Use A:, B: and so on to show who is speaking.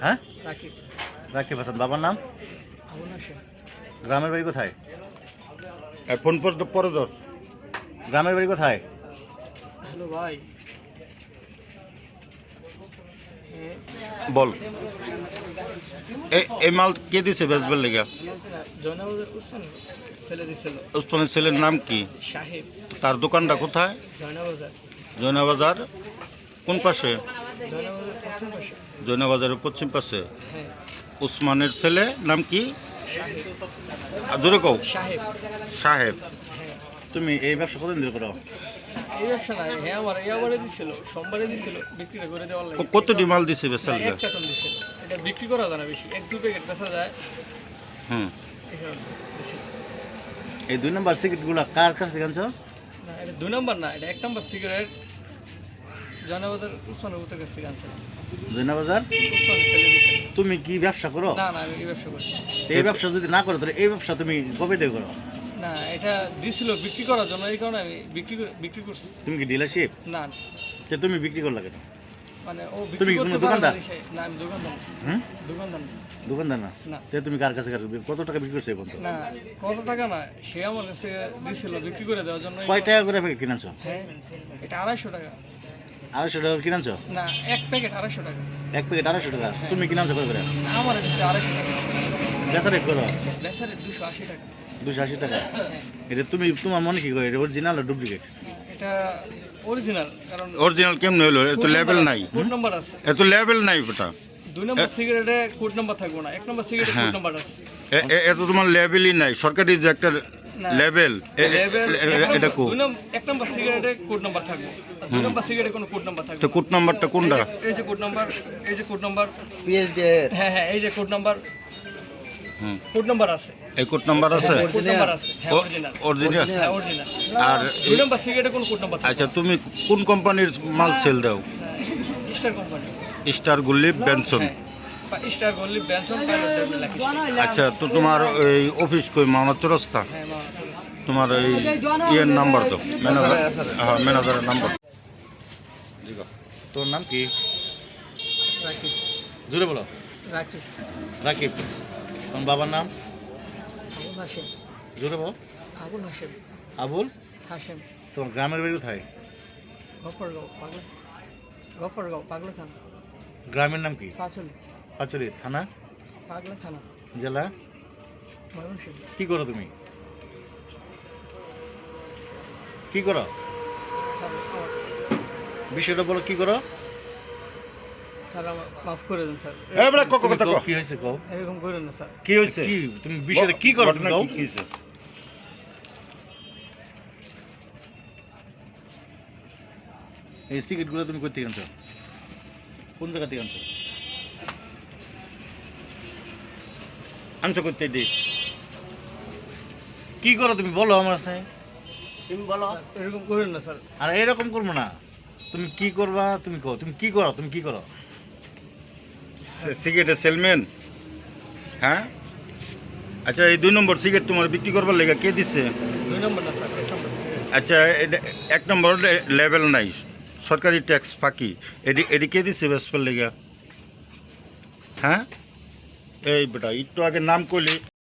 A: হ্যাঁ?
B: রাকিব।
A: রাকিব হাসান বাবার নাম? গ্রামের বাড়ি কোথায়?
C: ফোন পর পরে ধর
A: গ্রামের বাড়ি কোথায়?
B: হ্যালো ভাই।
C: বল। এ- এই মাল কে দিছে বেচবার লেগে? উসমানের ছেলের নাম কি? তার দোকানটা কোথায়?
B: জয়নাবাজার।
C: জয়নাবাজার। কোন পাশে?
B: জয়নাবাজার পশ্চিম পাশে।
C: জয়নাবাজারের পশ্চিম পাশে উসমানের ছেলে নাম কি?
B: সাহেব
C: আর জোরে কও।
B: সাহেব।
C: সাহেব
A: তুমি এই ব্যবসা কতদিন ধরে করো?
B: এই ব্যবসা নাই হ্যাঁ আমার এই আবারে দিছিল সোমবারে দিছিল বিক্রিটা করে দেওয়ার লাগে।
C: ক- কতটি মাল দিছে বেচার
B: এক কার্টন দিছিল এটা বিক্রি করা যায় না বেশি এক দু প্যাকেট বেচা যায়।
C: হুম।
B: এই
A: দুই নম্বর সিগারেটগুলো কার কাছ থেকে আনছো?
B: না এটা দুই নম্বর না এটা এক নম্বর সিগারেট। জয়নাবাজার উসমান কাছ থেকে আনছিলাম। উসমানের
A: তুমি কি ব্যবসা করো?
B: না না আমি এই ব্যবসা করি
A: এই ব্যবসা যদি না করো তাহলে এই ব্যবসা তুমি কবে থেকে করো?
B: না এটা দিছিল বিক্রি করার জন্য এই কারণে আমি বিক্রি বিক্রি করছি।
A: তুমি কি ডিলারশিপ
B: না।
A: তো তুমি বিক্রি করলা কেন?
B: মানে ও
A: তুমি কোনো দোকানদার?
B: না আমি দোকানদার
A: হুম?
B: দোকানদার
A: দোকানদার না?
B: না।
A: তো তুমি কার কাছে কত টাকা বিক্রি করছ এই
B: না কত টাকা না সে আমার কাছে দিছিল বিক্রি করে দেওয়ার জন্য
A: কয় টাকা করে প্যাকেট কিনাছো?
B: হ্যাঁ এটা আড়াইশো টাকা।
A: আড়াইশো টাকা
B: না এক প্যাকেট আড়াইশো টাকা।
A: এক প্যাকেট আড়াইশো টাকা? তুমি কিনাছো কয় করে?
B: আমার দিচ্ছে আড়াইশো টাকা।
A: বেচা করো
B: লেসারের দুশো আশি টাকা।
A: দুশো আশি টাকা?
B: হ্যাঁ।
A: এটা তুমি তোমার মনে কি করে এটা অরিজিনাল ডুপ্লিকেট
B: এটা অরিজিনাল কারণ
C: অরিজিনাল কেমন হইল এত লেভেল নাই।
B: কোড নাম্বার আছে।
C: এত লেভেল নাই বেটা
B: দুই নম্বর সিগারেটে কোড নাম্বার থাকবে না এক নম্বর সিগারেটে। কোড নাম্বার আছে।
C: এত তোমার লেভেলই নাই সরকারি যে একটা লেভেল
B: লেভেল
C: এটা কো।
B: এক নম্বর সিগারেটে কোড নাম্বার থাকবে দুই নম্বর সিগারেটে কোনো কোড নাম্বার থাকবে
C: তো কোড নাম্বারটা কোনটা?
B: এই যে কোড নাম্বার এই যে কোড নাম্বার
D: পিএইচডি
B: হ্যাঁ হ্যাঁ এই যে কোড নাম্বার
C: হুম।
B: কোড নাম্বার আছে।
C: কোড নাম্বার আছে?
B: কোড নাম্বার আছে। হ্যাঁ অরিজিনাল
C: অরিজিনাল
B: হ্যাঁ অরিজিনাল
C: আর
B: দুই নম্বর সিগারেটে কোনো কোড নাম্বার
C: আচ্ছা তুমি কোন কোম্পানির মাল সেল দাও?
B: স্টার কোম্পানি
C: স্টার গুলিপ বেনসন
B: হ্যাঁ স্টার গল্লি লাকি
C: আচ্ছা তো তোমার এই অফিস কই? মামা চৌরাস্তা?
B: হ্যাঁ মা
C: তোমার এই ইয়ের নাম্বার দাও। ম্যানেজার হ্যাঁ ম্যানেজারের নাম্বার।
A: তোর নাম কি?
B: রাখি
A: জুড়ে বলো।
B: রাখি
A: রাকিব। তোমার বাবার নাম?
B: আবুল হাসেম
A: জুড়ে বলো।
B: আবুল হাসেম
A: আবুল?
B: হাসেম
A: তোমার গ্রামের বাড়ি কোথায়?
B: গফরগাঁও পাগলা। গফরগাঁও পাগলা থানা।
A: গ্রামের নাম কি?
B: পাঁচলি।
A: পাচুরি থানা?
B: পাগলা থানা।
A: জেলা?
B: ময়মনসিংহ।
A: কি করো তুমি? কি করো? বিষয়টা বলো কি করো?
B: স্যার আমার মাফ করে দেন স্যার।
C: এই বেটা কক
A: তুমি
C: কথা
A: কও,
C: কও
A: কি হয়েছে কও?
B: এরকম করেন না স্যার।
C: কি হইছে
A: কি তুমি বিষয়টা কি করো তুমি
C: কি- কি হইছে?
A: এই সিগারেটগুলো তুমি কোথা থেকে আনছো? কোন জায়গা থেকে আনছো?
C: আনছো করতে দি
A: কি করো তুমি? বলো আমার
D: তুমি বলো।
B: এরকম করেন না স্যার।
A: আর এরকম করব না। তুমি কি করবা তুমি কও। তুমি কি করো তুমি কি করো?
C: সিগারেটের সেলম্যান হ্যাঁ? আচ্ছা এই দুই নম্বর সিগারেট তোমার বিক্রি করবার লেগে কে দিচ্ছে। আচ্ছা এটা এক নম্বর লেভেল নাই সরকারি ট্যাক্স ফাঁকি। এটি এটি কে দিচ্ছে বেসপার লেগে? হ্যাঁ? এই বেটা একটু আগে নাম করলি